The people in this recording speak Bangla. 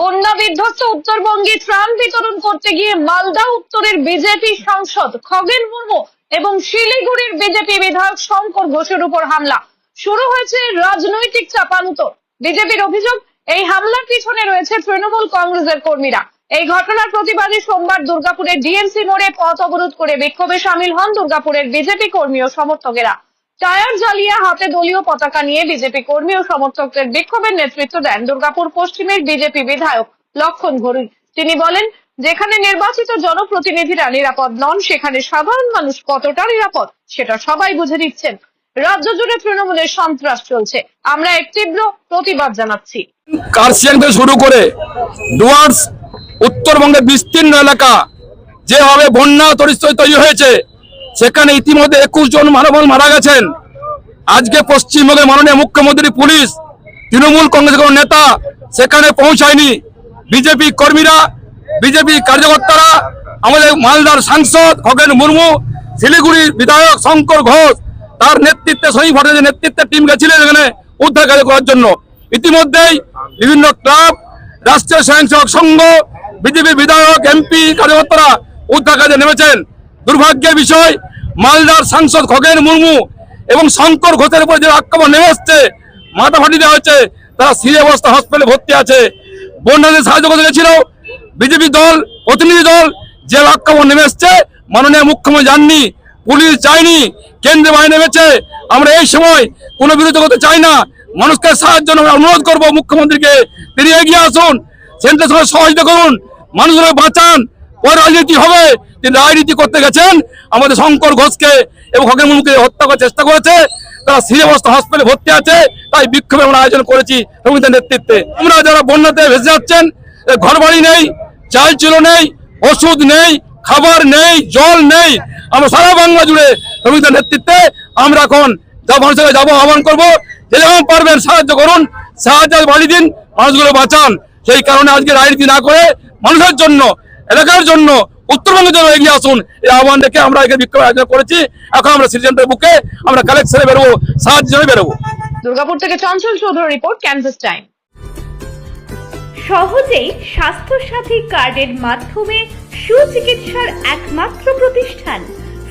বন্যা বিধ্বস্ত উত্তরবঙ্গে ত্রাণ বিতরণ করতে গিয়ে মালদা উত্তরের বিজেপি সাংসদ খগেন মুর্মু এবং শিলিগুড়ির বিজেপি বিধায়ক শঙ্কর ঘোষের উপর হামলা। শুরু হয়েছে রাজনৈতিক চাপানুতর। বিজেপির অভিযোগ এই হামলার পিছনে রয়েছে তৃণমূল কংগ্রেসের কর্মীরা। এই ঘটনার প্রতিবাদে সোমবার দুর্গাপুরের ডিএমসি মোড়ে পথ অবরোধ করে বিক্ষোভে সামিল হন দুর্গাপুরের বিজেপি কর্মী ও সমর্থকেরা। টায়ার জ্বালিয়ে হাতে দলীয় পতাকা নিয়ে বিজেপি কর্মী ও সমর্থকদের বিক্ষোভের নেতৃত্ব দেন দুর্গাপুর পশ্চিমের বিজেপি বিধায়ক লক্ষণ ঘড়ুই তিনি বলেন, যেখানে নির্বাচিত জনপ্রতিনিধিরা নিরাপদ নন, সেখানে সাধারণ মানুষ কতটা নিরাপদ, সেটা সবাই বুঝে নিচ্ছেন। রাজ্য জুড়ে তৃণমূলের সন্ত্রাস চলছে। আমরা এক তীব্র প্রতিবাদ জানাচ্ছি। কার্শিয়াং থেকে শুরু করে ডুয়ার্স, উত্তরবঙ্গের বিস্তীর্ণ এলাকা, যেভাবে বন্যা পরিস্থিতি তৈরি হয়েছে, সেখানে ইতিমধ্যে একুশ জন মানব মারা গেছেন। আজকে পশ্চিমবঙ্গের মাননীয় মুখ্যমন্ত্রী, পুলিশ, তৃণমূল কংগ্রেসের নেতা সেখানে পৌঁছায়নি। বিজেপি কর্মীরা, বিজেপি কার্যকর্তারা, আমাদের মালদার সাংসদ খগেন মুর্মু, শিলিগুড়ির বিধায়ক শঙ্কর ঘোষ তার নেতৃত্বে শহীদ ভট্টাচার্যের নেতৃত্বে টিম গেছিলেন এখানে উদ্ধার কার্য করার জন্য। ইতিমধ্যেই বিভিন্ন ক্লাব, রাষ্ট্রীয় স্বয়ংসেবক সংঘ, বিজেপি বিধায়ক, এমপি, কার্যকর্তারা উদ্ধার কাজে নেমেছেন। দুর্ভাগ্যের বিষয়, মালদার সাংসদ খগেন মুর্মু এবং শঙ্কর ঘোষের উপর যে আক্রমণ নেমে এসছে মাথা ফাটি দেওয়া হয়েছে, তারা সিরিয়াস অবস্থা হসপিটালে ভর্তি আছে। বন্যাদের সাহায্য করতে গেছিল। বিজেপি দল, প্রতিনিধি দল যে আক্রমণ নেমে এসছে মাননীয় মুখ্যমন্ত্রী জাননি পুলিশ যায়নি কেন্দ্রীয় বাহিনী নেমেছে। আমরা এই সময় কোনো বিরোধী করতে চাই না। মানুষকে সাহায্য অনুরোধ করব মুখ্যমন্ত্রীকে, তিনি এগিয়ে আসুন সেন্টার সঙ্গে সহযোগিতা করুন মানুষকে বাঁচান, পরে রাজনীতি হবে। তিনি রাজনীতি করতে গেছেন। আমাদের শঙ্কর ঘোষকে এবং খগেন মুর্মুকে হত্যা করার চেষ্টা করেছে। তারা অবস্থা হসপিটালে ভর্তি আছে। তাই বিক্ষোভে আমরা আয়োজন করেছি রবীন্দ্রের নেতৃত্বে। আমরা যারা বন্যাতে ভেসে যাচ্ছেন ঘর বাড়ি নেই, চাল চুলো নেই, ওষুধ নেই, খাবার নেই, জল নেই আমরা সারা বাংলা জুড়ে রবীন্দ্রের নেতৃত্বে আমরা এখন যা মানুষের যাব আহ্বান করব যেরকম পারবেন সাহায্য করুন সাহায্য বাড়ি দিন মানুষগুলো বাঁচান। সেই কারণে আজকে রাজনীতি না করে মানুষের জন্য এলাকার জন্য উত্তরবঙ্গের জন্য এগিয়ে আসুন। এই আহ্বান রেখে আমরা এখানে বিক্ষোভ আয়োজন করেছি। এখন আমরা সিটিজেন্টের বুকে আমরা কালেকশনে বেরোবো সাহায্য জন্য বেরোবো। দুর্গাপুর থেকে Chanchal Chowdhury report canvas time সহজেই স্বাস্থ্য সাথী কার্ডের মাধ্যমে সুচিকিৎসার একমাত্র প্রতিষ্ঠান।